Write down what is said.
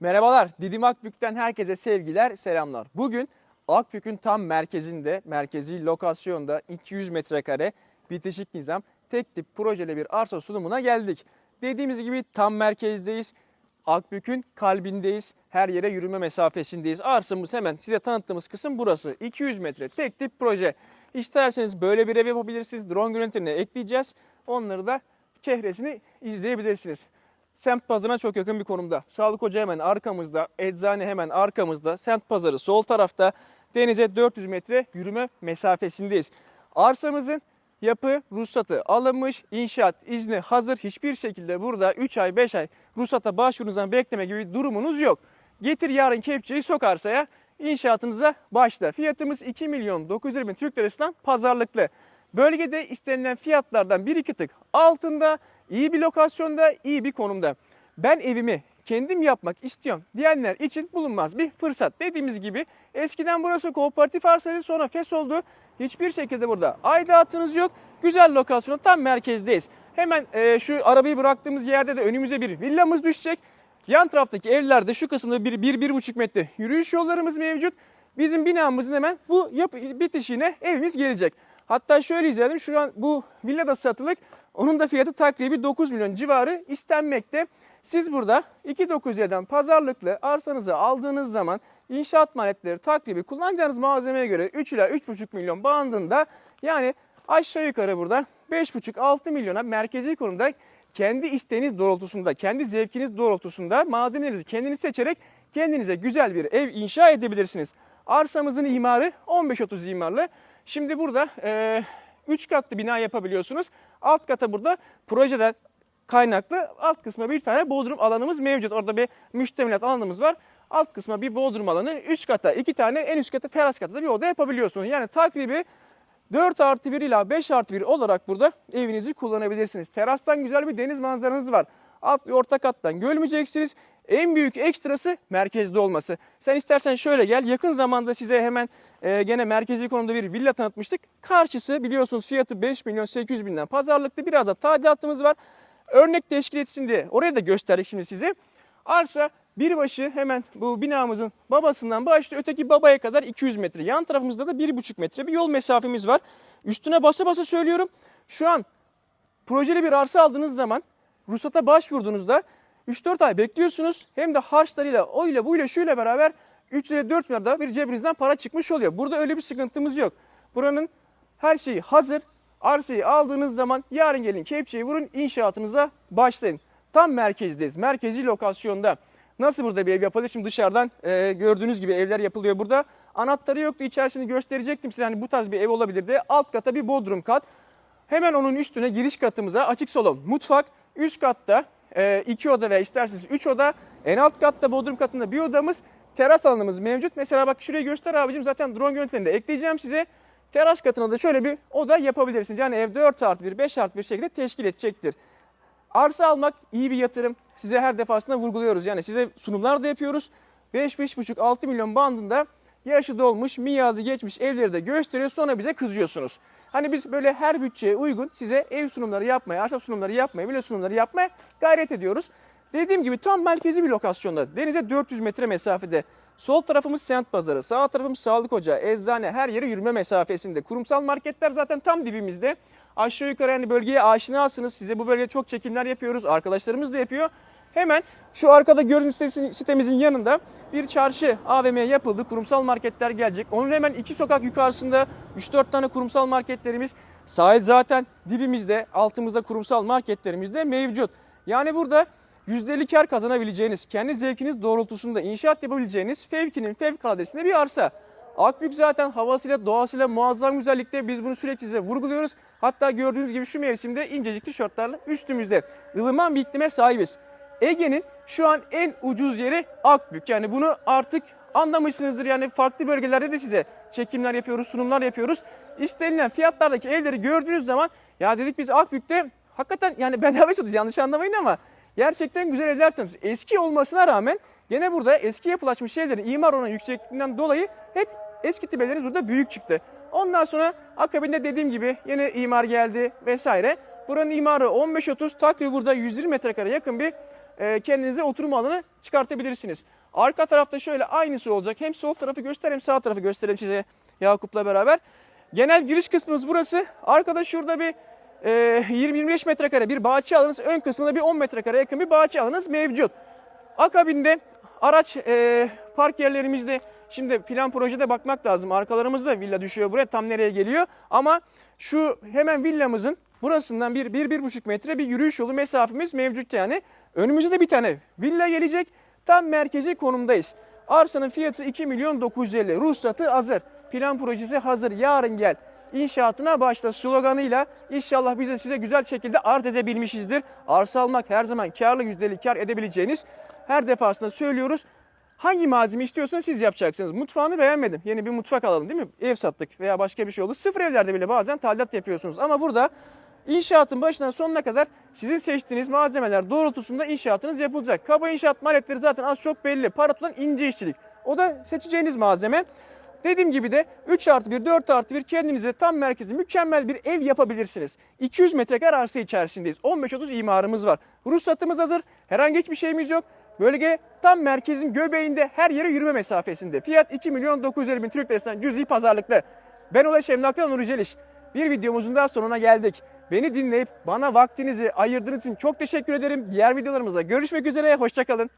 Merhabalar, Didim Akbük'ten herkese sevgiler, selamlar. Bugün Akbük'ün tam merkezinde, merkezi lokasyonda 200 metrekare bitişik nizam tek tip projeli bir arsa sunumuna geldik. Dediğimiz gibi tam merkezdeyiz. Akbük'ün kalbindeyiz. Her yere yürüme mesafesindeyiz. Arsamız hemen size tanıttığımız kısım burası. 200 metre tek tip proje. İsterseniz böyle bir ev yapabilirsiniz. Drone görüntülerini ekleyeceğiz. Onları da çehresini izleyebilirsiniz. Semt pazarına çok yakın bir konumda. Sağlık Hoca hemen arkamızda, eczane hemen arkamızda, semt pazarı sol tarafta. Denize 400 metre yürüme mesafesindeyiz. Arsamızın yapı ruhsatı alınmış, inşaat izni hazır. Hiçbir şekilde burada 3 ay 5 ay ruhsata başvurunuzdan bekleme gibi durumunuz yok. Getir yarın kepçeyi sok arsaya, inşaatınıza başla. Fiyatımız 2 milyon 920 bin Türk lirasından pazarlıklı. Bölgede istenilen fiyatlardan bir iki tık altında, iyi bir lokasyonda, iyi bir konumda. Ben evimi kendim yapmak istiyorum diyenler için bulunmaz bir fırsat. Dediğimiz gibi eskiden burası kooperatif arsaydı sonra FES oldu. Hiçbir şekilde burada aidatınız yok. Güzel lokasyonun tam merkezdeyiz. Hemen e, şu arabayı bıraktığımız yerde de önümüze bir villamız düşecek. Yan taraftaki evlerde şu kısımda bir, bir, bir buçuk metre yürüyüş yollarımız mevcut. Bizim binamızın hemen bu yapı, bitişine evimiz gelecek. Hatta şöyle izleyelim şu an bu villada satılık onun da fiyatı takribi 9 milyon civarı istenmekte. Siz burada 2.9'dan pazarlıklı arsanızı aldığınız zaman inşaat maliyetleri takribi kullanacağınız malzemeye göre 3 ila 3.5 milyon bandında yani aşağı yukarı burada 5.5-6 milyona merkezi konumda kendi isteğiniz doğrultusunda, kendi zevkiniz doğrultusunda malzemelerinizi kendiniz seçerek kendinize güzel bir ev inşa edebilirsiniz. Arsamızın imarı 15-30 imarlı. Şimdi burada 3 katlı bina yapabiliyorsunuz. Alt kata burada projeden kaynaklı alt kısma bir tane bodrum alanımız mevcut. Orada bir müştemilat alanımız var. Alt kısma bir bodrum alanı, üst kata iki tane, en üst kata teras kata da bir oda yapabiliyorsunuz. Yani takribi 4 artı 1 ila 5 artı 1 olarak burada evinizi kullanabilirsiniz. Terastan güzel bir deniz manzaranız var. Alt ve orta kattan görmeyeceksiniz. En büyük ekstrası merkezde olması. Sen istersen şöyle gel. Yakın zamanda size hemen e, gene merkezi konumda bir villa tanıtmıştık. Karşısı biliyorsunuz fiyatı 5 milyon 800 binden pazarlıkta biraz da tadilatımız var. Örnek teşkil etsin diye oraya da gösterdik şimdi size. Arsa bir başı hemen bu binamızın babasından başlıyor. Öteki babaya kadar 200 metre. Yan tarafımızda da 1,5 metre bir yol mesafemiz var. Üstüne basa basa söylüyorum. Şu an projeli bir arsa aldığınız zaman ruhsata başvurduğunuzda 3-4 ay bekliyorsunuz. Hem de harçlarıyla, oyla, buyla, şuyla beraber 3 ile 4 milyarda bir cebinizden para çıkmış oluyor. Burada öyle bir sıkıntımız yok. Buranın her şeyi hazır. Arsayı aldığınız zaman yarın gelin kepçeyi vurun inşaatınıza başlayın. Tam merkezdeyiz. Merkezi lokasyonda. Nasıl burada bir ev yapılır? Şimdi dışarıdan e, gördüğünüz gibi evler yapılıyor burada. Anahtarı yoktu. İçerisini gösterecektim size. Hani bu tarz bir ev olabilirdi. Alt kata bir bodrum kat. Hemen onun üstüne giriş katımıza açık salon, mutfak. Üst katta e, iki oda veya isterseniz üç oda. En alt katta bodrum katında bir odamız. Teras alanımız mevcut. Mesela bak şurayı göster abicim. Zaten drone görüntülerini de ekleyeceğim size. Teras katına da şöyle bir oda yapabilirsiniz. Yani ev 4 artı 1, 5 artı 1 şekilde teşkil edecektir. Arsa almak iyi bir yatırım. Size her defasında vurguluyoruz. Yani size sunumlar da yapıyoruz. 5-5,5-6 milyon bandında yaşı dolmuş, miyadı geçmiş evleri de gösteriyor. Sonra bize kızıyorsunuz. Hani biz böyle her bütçeye uygun size ev sunumları yapmaya, arsa sunumları yapmaya, villa sunumları yapmaya gayret ediyoruz. Dediğim gibi tam merkezi bir lokasyonda. Denize 400 metre mesafede. Sol tarafımız semt pazarı, sağ tarafımız sağlık ocağı, eczane, her yere yürüme mesafesinde. Kurumsal marketler zaten tam dibimizde. Aşağı yukarı yani bölgeye aşinasınız. Size bu bölgede çok çekimler yapıyoruz. Arkadaşlarımız da yapıyor. Hemen şu arkada sitesi- sitemizin yanında bir çarşı AVM yapıldı. Kurumsal marketler gelecek. Onun hemen iki sokak yukarısında 3-4 tane kurumsal marketlerimiz. Sahil zaten dibimizde, altımızda kurumsal marketlerimiz de mevcut. Yani burada %50 kar kazanabileceğiniz, kendi zevkiniz doğrultusunda inşaat yapabileceğiniz fevkinin fevkaladesinde bir arsa. Akbük zaten havasıyla doğasıyla muazzam güzellikte biz bunu sürekli size vurguluyoruz. Hatta gördüğünüz gibi şu mevsimde incecik tişörtlerle üstümüzde ılıman bir iklime sahibiz. Ege'nin şu an en ucuz yeri Akbük. Yani bunu artık anlamışsınızdır. Yani farklı bölgelerde de size çekimler yapıyoruz, sunumlar yapıyoruz. İstenilen fiyatlardaki evleri gördüğünüz zaman ya dedik biz Akbük'te hakikaten yani bedava satıyoruz yanlış anlamayın ama gerçekten güzel evler tanıyoruz. Eski olmasına rağmen gene burada eski yapılaşmış şeylerin imar oranı yüksekliğinden dolayı hep eski tip evlerimiz burada büyük çıktı. Ondan sonra akabinde dediğim gibi yine imar geldi vesaire. Buranın imarı 15-30 takribi burada 120 metrekare yakın bir e, kendinize oturma alanı çıkartabilirsiniz. Arka tarafta şöyle aynısı olacak. Hem sol tarafı göster hem sağ tarafı göstereyim size Yakup'la beraber. Genel giriş kısmımız burası. Arkada şurada bir e, 20-25 metrekare bir bahçe alanınız. Ön kısmında bir 10 metrekare yakın bir bahçe alanınız mevcut. Akabinde araç e, park yerlerimizde şimdi plan projede bakmak lazım. Arkalarımızda villa düşüyor buraya tam nereye geliyor. Ama şu hemen villamızın burasından bir, bir, bir buçuk metre bir yürüyüş yolu mesafemiz mevcut yani. Önümüzde de bir tane villa gelecek. Tam merkezi konumdayız. Arsanın fiyatı 2 milyon 950. Ruhsatı hazır. Plan projesi hazır. Yarın gel. İnşaatına başla sloganıyla inşallah biz de size güzel şekilde arz edebilmişizdir. Arsa almak her zaman karlı yüzdeli kar edebileceğiniz her defasında söylüyoruz. Hangi malzeme istiyorsanız siz yapacaksınız. Mutfağını beğenmedim. Yeni bir mutfak alalım değil mi? Ev sattık veya başka bir şey oldu. Sıfır evlerde bile bazen tadilat yapıyorsunuz. Ama burada İnşaatın başından sonuna kadar sizin seçtiğiniz malzemeler doğrultusunda inşaatınız yapılacak. Kaba inşaat maliyetleri zaten az çok belli. Para tutan ince işçilik. O da seçeceğiniz malzeme. Dediğim gibi de 3 artı 1, 4 artı 1 kendinize tam merkezi mükemmel bir ev yapabilirsiniz. 200 metrekare arsa içerisindeyiz. 15-30 imarımız var. Ruhsatımız hazır. Herhangi hiçbir şeyimiz yok. Bölge tam merkezin göbeğinde her yere yürüme mesafesinde. Fiyat 2 milyon 950 bin Türk lirasından cüzi pazarlıklı. Ben Ulaş Emlak'tan Nuri Celiş. Bir videomuzun daha sonuna geldik. Beni dinleyip bana vaktinizi ayırdığınız için çok teşekkür ederim. Diğer videolarımızda görüşmek üzere. Hoşçakalın.